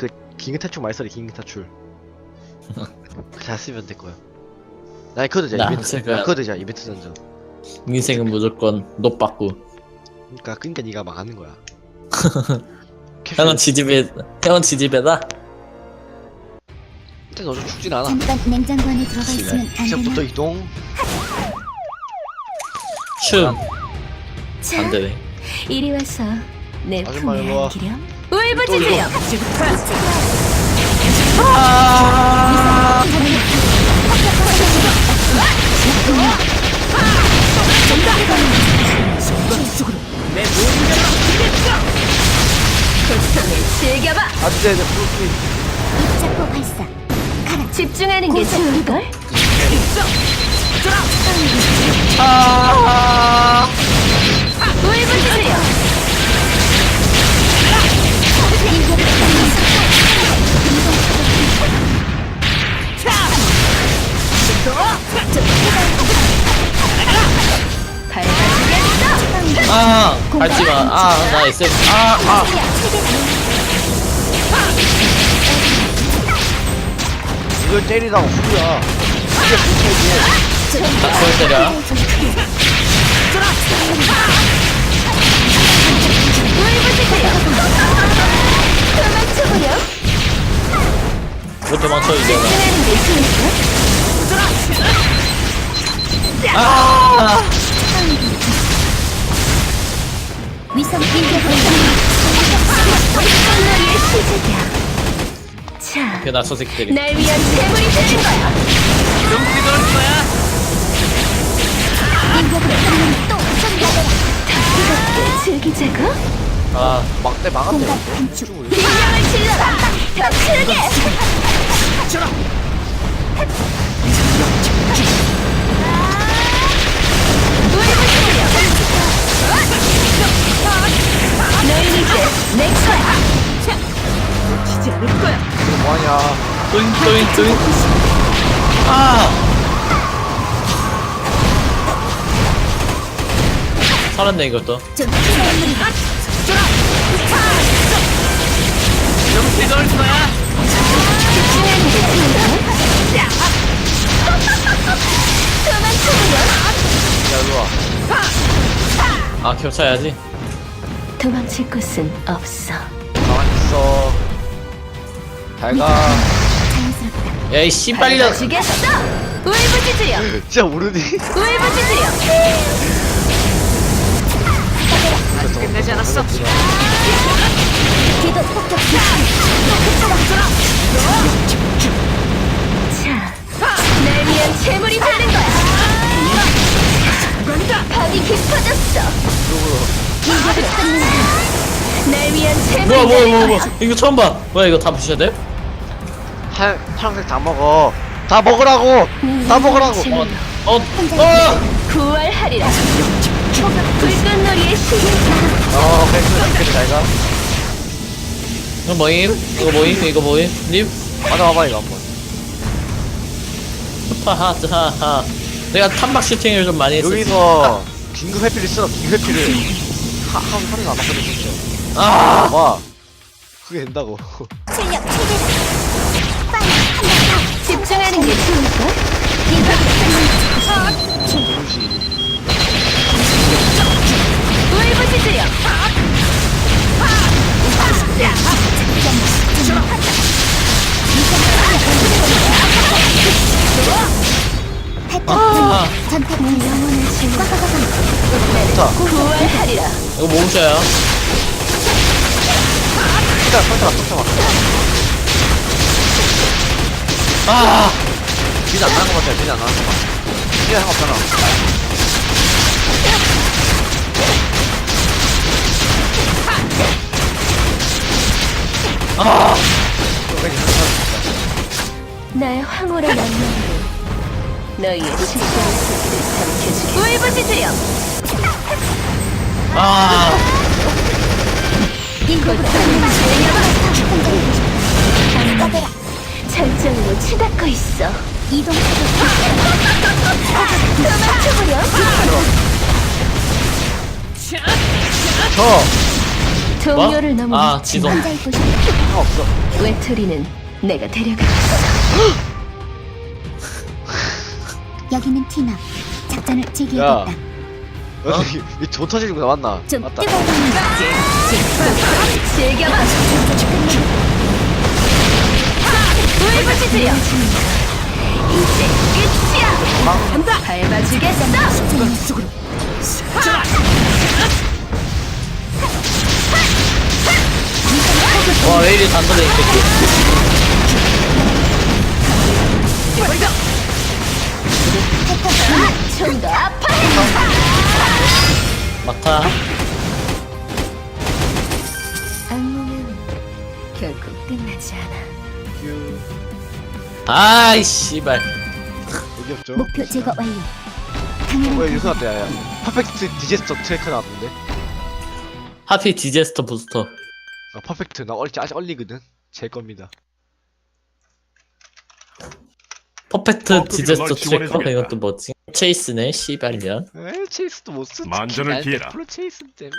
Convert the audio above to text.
그 긴급 탈출 많이 써라 긴급 탈출 잘 쓰면 될 거야 나 그거 되자 나 이벤트 제가- 나 그거 되자 이벤트 전전 인생은 무조건 노빠꾸. 그러니까 그러니까 네가 막 하는 거야 형은 지집에 형은 지집에다. 일단 너좀 죽진 않아 잠깐 냉장고 안에 들어가 있으면 안 시작부터 되나? 이동 춤. 자, 안 되네. 이리 와서 내 아줌마, 품에 일로 와. 안기렴. 또 울부짖으렴. 즐겨봐. 안돼 내 프로필 입자포 발사. 가라. 집중하는 게 좋을걸? 울 아, 밟지 마. 아, 나 SF. 아, 아. 이걸 때리다가 후야 이게 못해지 나 그걸 때려. 왜 도망쳐 이제? 아. 위성 인격 의 시작이야. 자, 그나 저 새끼들이. 날 위한 재물이 되는 거야. 인격으로 끊는 또 손가락. 뜨겁게 즐기자고. 아, 막대 막았대 공간 단축. 비명을 질러라. 더 크게. 너희 또잉 또잉 또잉. 아. 살았네 이것도. 좀 피해물이다. 집중하는 게 좋은데? 도망쳐보렴. 야 일로와 아, 겹쳐야지. 도망칠 곳은 없어. 가만히 있어 잘가. 야, 이 씨발년. 지겠어. 울부짖으렴. 진짜 모르니? 울부짖으렴. 기도 폭격 자, 날 위한 재물이 되는 거야. 밤이 깊어졌어. 이격을 끊는다. 날 위한 재물이 뭐야 뭐야 되는 뭐야 거야. 뭐야. 이거 처음 봐. 뭐야 이거 다 부셔야 돼? 하, 파란색 다 먹어 다 먹으라고 다 먹으라고 어, 어, 어. 구월하리라. 불꽃놀이의 시간. 어 그래 그래 잘 가 이거 뭐임? 이거 뭐임? 이거 뭐임? 님? 받아와봐 이거 한번 하하 하하. 내가 탐박 슈팅을 좀 많이 했어. 여기서 긴급 회피를 쓰라 긴급 회피를 하, 한 하루도 안 맞거든 진짜 아. 봐 그게 된다고 출력 최대다. 아. 구월하리라. 이거 뭐 부셔요? 일단 설탕아 설탕아 아. 비는 안 나는 것 같아 비는 안 나는 것 같아 비는 상관없잖아 아. 나의 황홀한 안녕으로 너희의 실제의 세계를 삼켜주리. 울부짖으렴. 아. 이곳 절정으로 치닫고 있어. 이동. 도망쳐버려. 저 동료를 넘어 아, 지성. 혼자 있고 싶어 상관없어. 외톨이는 내가 데려가 여기는 티나. 작전을 야. 재개해야겠다. 여기 이돈 터지는 거 맞나? 좀 맞다. 뜨거운 즐겨봐 울부짖으려 이제 끝이야. 밟아주겠어. 와, 왜 이리 단단해, 이 새끼. 좀더아 아이, 씨발. 여기 없죠? 목표 제거 완료. 유수 나왔다 야야. 퍼펙트 디제스터 트래커 나왔는데? 하필 디제스터 부스터. 아 퍼펙트 나얼 아직 얼리거든. 제 겁니다. 퍼펙트 어, 디제스터 널 트래커? 지원해주겠다. 이것도 뭐지? 체이스네, 씨발년. 에 체이스도 못 쓰지. 만전을 기해라. 프로 체이스 때문에.